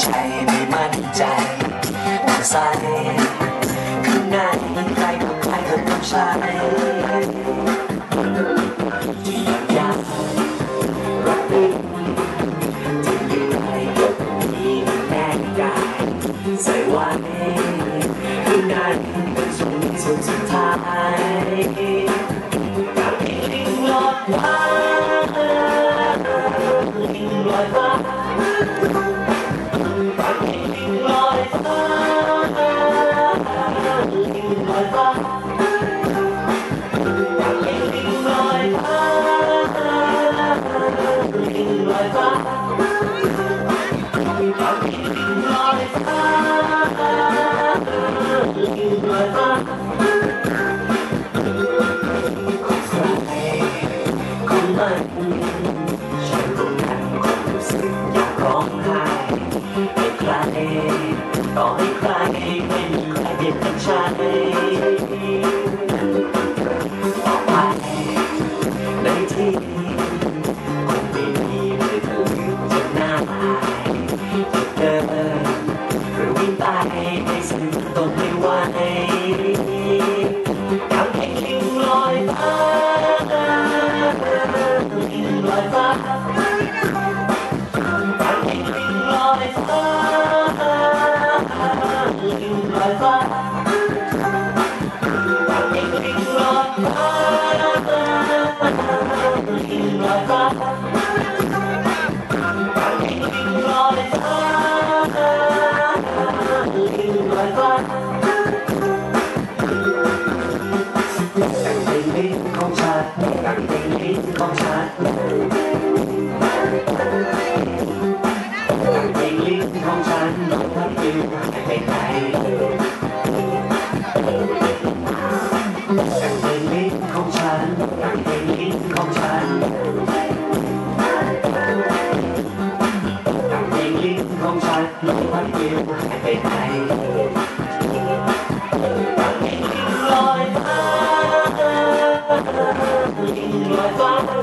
ใจไม่มั่นใจใส่ข้างในใครของใครก็ต้องใช้ที่อยากรักดีที่อยู่ในกฎนี้แน่กายใส่ไว้ข้างในเป็นส่วนส่วนสุดท้ายกให้ลิงลอยฟ้าลิงลอยฟ้า ล ด็ดเป็นฉันต่อไปในที่คงไม่มีเลยเธอจะหน้าอายจะเดินหรือวิ่งไปให้สิ้นตนไม่ไหวทำให้ลิงลอยฟ้า ลิงลอยฟ้าอ ลมพัดฟิวไปไหนลอยฟ้าลิ้นลอยฟ้า